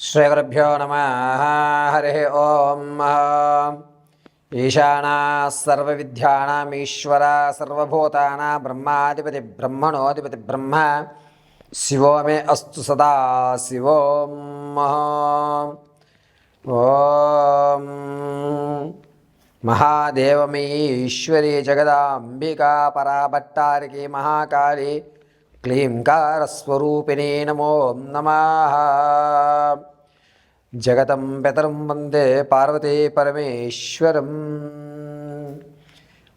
శ్రీగురుభ్యో నమ హరి ఓం ఈశానా సర్వవిద్యానామీశ్వర సర్వభూతానా బ్రహ్మాధిపతి బ్రహ్మణోధిపతి బ్రహ్మ శివో మే అస్తు సదా శివోం ఓం మహాదేవమయీ జగదాంబికా పరాభట్టారికి మహాకాళి క్లీంకారస్వరూపిణీ నమో నమః జగతం పితరం వందే పార్వతీ పరమేశ్వరం.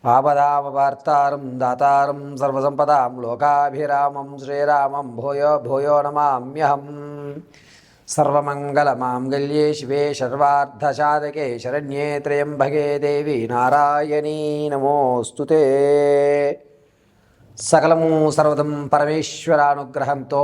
ఆపదామవార్తారం దాతారం సర్వసంపదాం లోకాభిరామం శ్రీరామం భూయో భూయో నమామ్యహం. సర్వమంగళమాంగళ్యే శివే సర్వార్ధసాధకే శరణ్యే త్రయంబగే దేవి నారాయణీ నమోస్తు సకలము సర్వదం పరమేశ్వరానుగ్రహంతో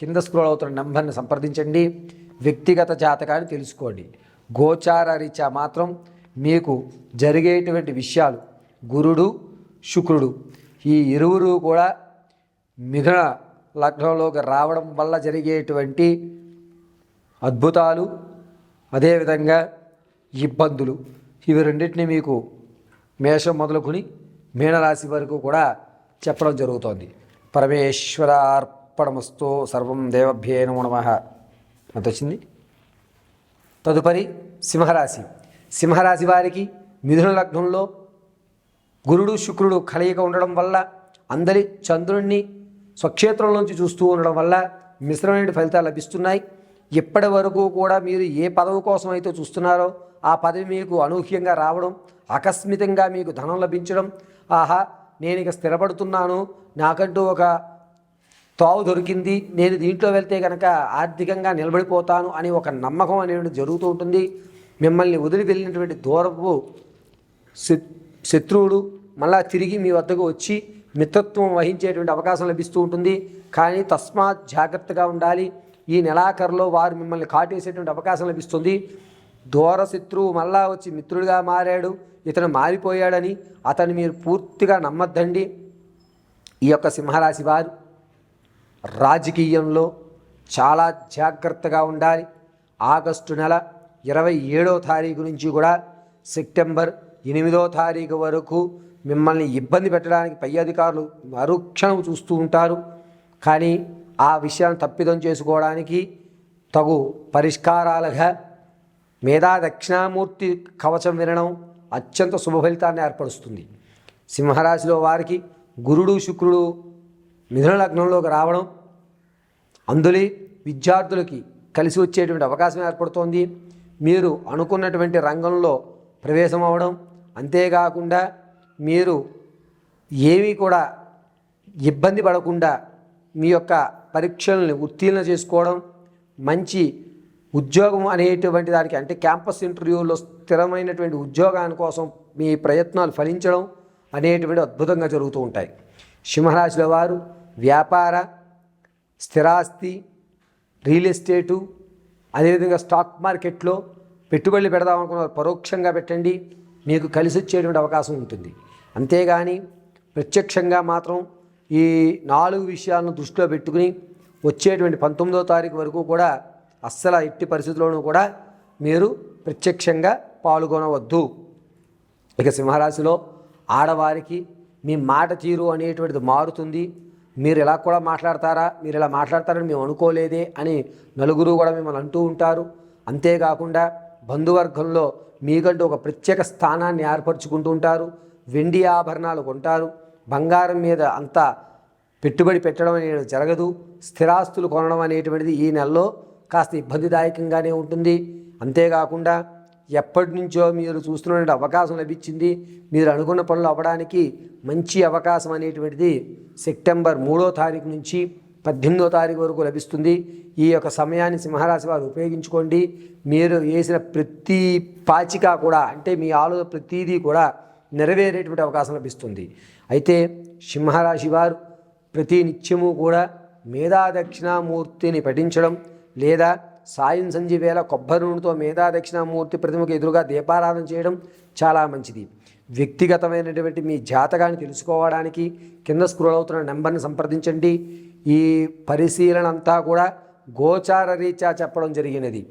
కింద స్క్రోల్ అవుతున్న నెంబర్ని సంప్రదించండి. వ్యక్తిగత జాతకాన్ని తెలుసుకోండి. గోచార రీత్యా మాత్రం మీకు జరిగేటువంటి విషయాలు గురుడు శుక్రుడు ఈ ఇరువురు కూడా మిథున లగ్నంలోకి రావడం వల్ల జరిగేటువంటి అద్భుతాలు అదేవిధంగా ఇబ్బందులు. ఇవి రెండింటిని మీకు మేషం మొదలుకొని మీనరాశి వరకు కూడా చెప్పడం జరుగుతోంది. అర్పణమస్తు సర్వం దేవభ్యే నమో నమః. వచ్చింది తదుపరి సింహరాశి. సింహరాశి వారికి మిథున లగ్నంలో గురుడు శుక్రుడు కలయిక ఉండడం వల్ల అందరి చంద్రుణ్ణి స్వక్షేత్రంలోంచి చూస్తూ ఉండడం వల్ల మిశ్రమైన ఫలితాలు లభిస్తున్నాయి. ఇప్పటి వరకు కూడా మీరు ఏ పదవి కోసం అయితే చూస్తున్నారో ఆ పదవి మీకు అనూహ్యంగా రావడం ఆకస్మితంగా మీకు ధనం లభించడం ఆహా నేను ఇక స్థిరపడుతున్నాను నాకంటూ ఒక తావు దొరికింది. నేను దీంట్లో వెళ్తే కనుక ఆర్థికంగా నిలబడిపోతాను అని ఒక నమ్మకం అనేది జరుగుతూ ఉంటుంది. మిమ్మల్ని వదిలి వెళ్ళినటువంటి దూరపు శత్- శత్రువుడు మళ్ళా తిరిగి మీ వద్దకు వచ్చి మిత్రత్వం వహించేటువంటి అవకాశం లభిస్తూ ఉంటుంది. కానీ తస్మాత్ జాగ్రత్తగా ఉండాలి. ఈ నెలాఖరులో వారు మిమ్మల్ని కాటేసేటువంటి అవకాశం లభిస్తుంది. దూర శత్రువు మళ్ళా వచ్చి మిత్రుడిగా మారాడు. ఇతను మారిపోయాడని అతను మీరు పూర్తిగా నమ్మద్దండి. ఈ యొక్క సింహరాశి వారు రాజకీయంలో చాలా జాగ్రత్తగా ఉండాలి. ఆగస్టు నెల ఇరవై ఏడో తారీఖు నుంచి కూడా సెప్టెంబర్ ఎనిమిదో తారీఖు వరకు మిమ్మల్ని ఇబ్బంది పెట్టడానికి పై అధికారులు మరుక్షణం చూస్తూ ఉంటారు. కానీ ఆ విషయాన్ని తప్పిదం చేసుకోవడానికి తగు పరిష్కారాలుగా మేధా దక్షిణామూర్తి కవచం వినడం అత్యంత శుభ ఫలితాన్ని ఏర్పరుస్తుంది. సింహరాశిలో వారికి గురుడు శుక్రుడు మిథున లగ్నంలోకి రావడం అందులో విద్యార్థులకి కలిసి వచ్చేటువంటి అవకాశం ఏర్పడుతోంది. మీరు అనుకున్నటువంటి రంగంలో ప్రవేశం అవ్వడం అంతేకాకుండా మీరు ఏమీ కూడా ఇబ్బంది పడకుండా మీ యొక్క పరీక్షల్ని ఉత్తీర్ణ చేసుకోవడం మంచి ఉద్యోగం అనేటువంటి దానికి అంటే క్యాంపస్ ఇంటర్వ్యూలో స్థిరమైనటువంటి ఉద్యోగాని కోసం మీ ప్రయత్నాలు ఫలించడం అనేటువంటి అద్భుతంగా జరుగుతూ ఉంటాయి. సింహరాశుల వారు వ్యాపార స్థిరాస్తి రియల్ ఎస్టేటు అదేవిధంగా స్టాక్ మార్కెట్లో పెట్టుబడులు పెడదాం అనుకున్న పరోక్షంగా పెట్టండి. మీకు కలిసి వచ్చేటువంటి అవకాశం ఉంటుంది. అంతేగాని ప్రత్యక్షంగా మాత్రం ఈ నాలుగు విషయాలను దృష్టిలో పెట్టుకుని వచ్చేటువంటి పంతొమ్మిదో తారీఖు వరకు కూడా అస్సలు ఎట్టి పరిస్థితుల్లోనూ కూడా మీరు ప్రత్యక్షంగా పాల్గొనవద్దు. ఇక సింహరాశిలో ఆడవారికి మీ మాట తీరు అనేటువంటిది మారుతుంది. మీరు ఇలా కూడా మాట్లాడతారా? మీరు ఇలా మాట్లాడతారని మేము అనుకోలేదే అని నలుగురు కూడా మిమ్మల్ని అంటూ ఉంటారు. అంతేకాకుండా బంధువర్గంలో మీకంటూ ఒక ప్రత్యేక స్థానాన్ని ఏర్పరచుకుంటూ ఉంటారు. వెండి ఆభరణాలు కొంటారు. బంగారం మీద అంత పెట్టుబడి పెట్టడం అనేది జరగదు. స్థిరాస్తులు కొనడం అనేటువంటిది ఈ నెలలో కాస్త ఇబ్బందిదాయకంగానే ఉంటుంది. అంతేకాకుండా ఎప్పటి నుంచో మీరు చూస్తున్నటువంటి అవకాశం లభించింది. మీరు అనుకున్న పనులు అవ్వడానికి మంచి అవకాశం అనేటువంటిది సెప్టెంబర్ మూడో తారీఖు నుంచి పద్దెనిమిదో తారీఖు వరకు లభిస్తుంది. ఈ యొక్క సమయాన్ని సింహరాశి వారు ఉపయోగించుకోండి. మీరు వేసిన ప్రతి పాచిక కూడా అంటే మీ ఆలోచన ప్రతిదీ కూడా నెరవేరేటువంటి అవకాశం లభిస్తుంది. అయితే సింహరాశి వారు ప్రతి నిత్యము కూడా మేధా దక్షిణామూర్తిని పఠించడం లేదా సాయం సంధ్య వేళ కొబ్బరి నూనెతో మేధా దక్షిణామూర్తి ప్రతిమకు ఎదురుగా దీపారాధన చేయడం చాలా మంచిది. వ్యక్తిగతమైనటువంటి మీ జాతకాన్ని తెలుసుకోవడానికి కింద స్క్రోల్ అవుతున్న నెంబర్ని సంప్రదించండి. ఈ పరిశీలన అంతా కూడా గోచార రీత్యా చెప్పడం జరిగినది.